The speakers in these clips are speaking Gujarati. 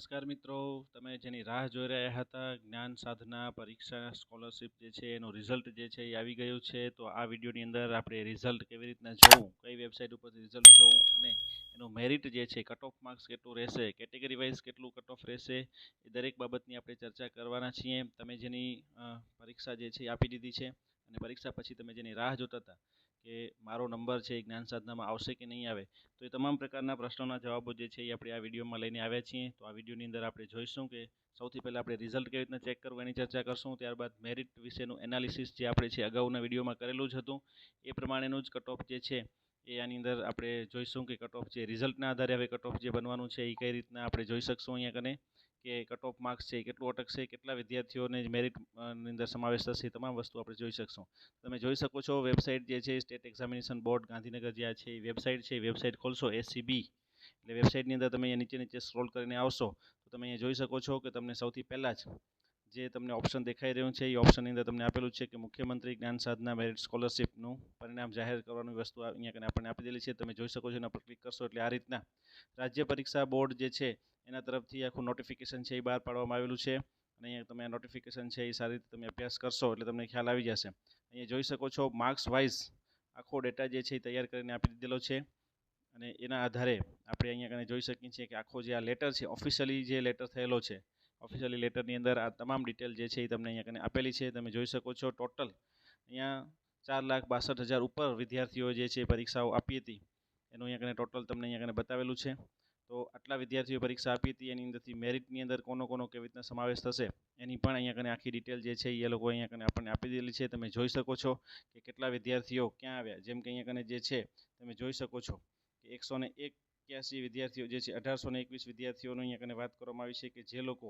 નમસ્કાર મિત્રો. તમે જેની રાહ જોઈ રહ્યા હતા, જ્ઞાન સાધના, પરીક્ષા સ્કોલરશિપ જે છે, એનું રિઝલ્ટ જે છે એ આવી ગયું છે. તો આ વિડીયોની અંદર આપણે રિઝલ્ટ કેવી રીતના જોવું, કઈ વેબસાઇટ ઉપરથી રિઝલ્ટ જોવું અને એનું મેરિટ જે છે કટ ઓફ માર્ક્સ કેટલું રહેશે કેટેગરી વાઇઝ કેટલું કટ ઓફ રહેશે, એ દરેક બાબતની આપણે ચર્ચા કરવાના છીએ. તમે જેની પરીક્ષા જે છે એ આપી દીધી છે અને પરીક્ષા પછી તમે જેની રાહ જોતા હતા કે મારો નંબર છે એ જ્ઞાન સાધનામાં આવશે કે નહીં આવે, તો એ તમામ પ્રકારના પ્રશ્નોના જવાબો જે છે એ આપણે આ વિડીયોમાં લઈને આવ્યા છીએ. તો આ વિડીયોની અંદર આપણે જોઈશું કે સૌથી પહેલાં આપણે રિઝલ્ટ કેવી રીતના ચેક કરવું એની ચર્ચા કરશું. ત્યારબાદ મેરિટ વિશેનું એનાલિસિસ જે આપણે છે અગાઉના વિડીયોમાં કરેલું જ હતું. એ પ્રમાણેનું જ કટઓફ જે છે એ આની અંદર આપણે જોઈશું કે કટ ઓફ જે રિઝલ્ટના આધારે હવે કટ જે બનવાનું છે એ કઈ રીતના આપણે જોઈ શકશું અહીંયા કને. કે કટ ઓફ માર્ક્સ છે, કેટલું અટકશે, કેટલા વિદ્યાર્થીઓને જ મેરિટની અંદર સમાવેશ થશે તમામ વસ્તુ આપણે જોઈ શકશું. તમે જોઈ શકો છો વેબસાઇટ જે છે સ્ટેટ એક્ઝામિનેશન બોર્ડ ગાંધીનગર જે છે વેબસાઇટ છે વેબસાઇટ ખોલશો એસસીબી એટલે વેબસાઇટની અંદર તમે અહીંયા નીચે નીચે સ્ક્રોલ કરીને આવશો, તો તમે અહીંયા જોઈ શકો છો કે તમને સૌથી પહેલાં જ જે તમને ઓપ્શન દેખાઈ રહ્યું છે, એ ઓપ્શનની અંદર તમને આપેલું છે કે મુખ્યમંત્રી જ્ઞાન સાધના મેરિટ સ્કોલરશિપનું પરિણામ જાહેર કરવાની વસ્તુ અહીંયા આપણને આપી દેલી છે. તમે જોઈ શકો છો, એના પર ક્લિક કરશો, એટલે આ રીતના રાજ્ય પરીક્ષા બોર્ડ જે છે એના તરફથી આખું નોટિફિકેશન છે એ બહાર પાડવામાં આવેલું છે. અને અહીંયા તમે નોટિફિકેશન છે એ સારી રીતે તમે અભ્યાસ કરશો એટલે તમને ખ્યાલ આવી જશે. અહીંયા જોઈ શકો છો માર્ક્સ વાઇઝ આખો ડેટા જે છે એ તૈયાર કરીને આપી દીધેલો છે. અને એના આધારે આપણે અહીંયા કને જોઈ શકીએ છીએ કે આખો જે આ લેટર છે ઓફિશિયલી જે લેટર થયેલો છે ઓફિશિયલી લેટરની અંદર આ તમામ ડિટેલ જે છે એ તમને અહીંયા કને આપેલી છે. તમે જોઈ શકો છો ટોટલ અહીંયા ચાર લાખ બાસઠ હજાર ઉપર વિદ્યાર્થીઓ જે છે પરીક્ષાઓ આપી હતી. એનું અહીંયા કને ટોટલ તમને અહીંયા કને બતાવેલું છે. તો આટલા વિદ્યાર્થીઓ પરીક્ષા આપી હતી, એની અંદરથી મેરિટની અંદર કોનો કોનો કેવી રીતના સમાવેશ થશે, એની પણ અહીંયા કને આખી ડિટેલ જે છે એ લોકો અહીંયા કને આપણને આપી દીધેલી છે. તમે જોઈ શકો છો કે કેટલા વિદ્યાર્થીઓ ક્યાં આવ્યા, જેમ કે અહીંયા કને જે છે, તમે જોઈ શકો છો કે એકસો ને એક્યાસી વિદ્યાર્થીઓ જે છે, અઢારસો ને એકવીસ વિદ્યાર્થીઓનું અહીંયા કને વાત કરવામાં આવી છે કે જે લોકો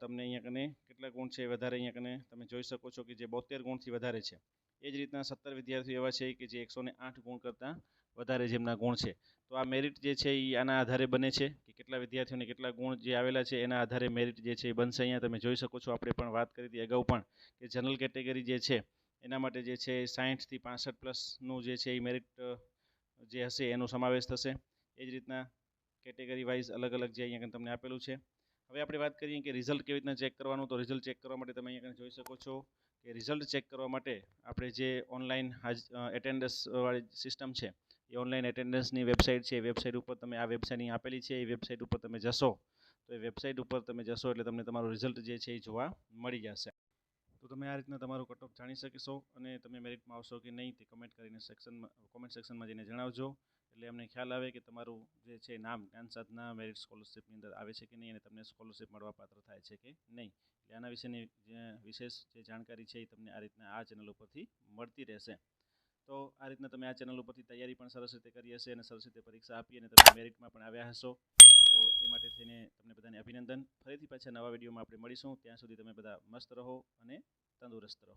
તમને અહીંયા કને કેટલા ગુણ છે વધારે અહીંયા કને તમે જોઈ શકો છો કે જે બોતેર ગુણથી વધારે છે. એ જ રીતના સત્તર વિદ્યાર્થીઓ એવા છે કે જે એકસો આઠ ગુણ કરતાં વધારે જેમના ગુણ છે. તો આ મેરિટ જે છે એ આના આધારે બને છે કે કેટલા વિદ્યાર્થીઓને કેટલા ગુણ જે આવેલા છે એના આધારે મેરિટ જે છે એ બનશે અહીંયા. તમે જોઈ શકો છો, આપણે પણ વાત કરી હતી અગાઉ પણ કે જનરલ કેટેગરી જે છે એના માટે જે છે સાહીઠથી પાસઠ પ્લસનું જે છે એ મેરિટ જે હશે એનો સમાવેશ થશે. એ જ રીતના કેટેગરી વાઇઝ અલગ અલગ જે અહીંયા તમને આપેલું છે. હવે આપણે વાત કરીએ કે રિઝલ્ટ કેવી રીતના ચેક કરવાનું. તો રિઝલ્ટ ચેક કરવા માટે તમે અહીંયા જોઈ શકો છો કે રિઝલ્ટ ચેક કરવા માટે આપણે જે ઓનલાઈન હાજ એટેન્ડન્સવાળી સિસ્ટમ છે એ ઓનલાઈન એટેન્ડન્સની વેબસાઇટ છે, એ વેબસાઇટ ઉપર તમે આ વેબસાઇટ અહીં આપેલી છે, એ વેબસાઇટ ઉપર તમે જશો, તો એ વેબસાઇટ ઉપર તમે જશો એટલે તમને તમારું રિઝલ્ટ જે છે એ જોવા મળી જશે. તો તમે આ રીતના તમારું કટ ઓફ જાણી શકશો અને તમે મેરિટમાં આવશો કે નહીં તે કમેન્ટ કરીને સેક્શનમાં કોમેન્ટ સેક્શનમાં જઈને જણાવજો. એટલે અમને ખ્યાલ આવે કે તમારું જે છે નામ જ્ઞાન સાધના મેરિટ સ્કોલરશિપની અંદર આવે છે કે નહીં અને તમને સ્કોલરશિપ મળવા પાત્ર થાય છે કે નહીં. એટલે આના વિશેની વિશેષ જે જાણકારી છે એ તમને આ રીતના આ ચેનલ ઉપરથી મળતી રહેશે. તો આ રીતના તમે આ ચેનલ ઉપરથી તૈયારી પણ સરસ રીતે કરી હશે અને સરસ રીતે પરીક્ષા આપી અને તમે મેરિટમાં પણ આવ્યા હશો. તો એ માટે થઈને તમને બધાને અભિનંદન. ફરીથી પાછા નવા વિડીયોમાં આપણે મળીશું. ત્યાં સુધી તમે બધા મસ્ત રહો અને તંદુરસ્ત રહો.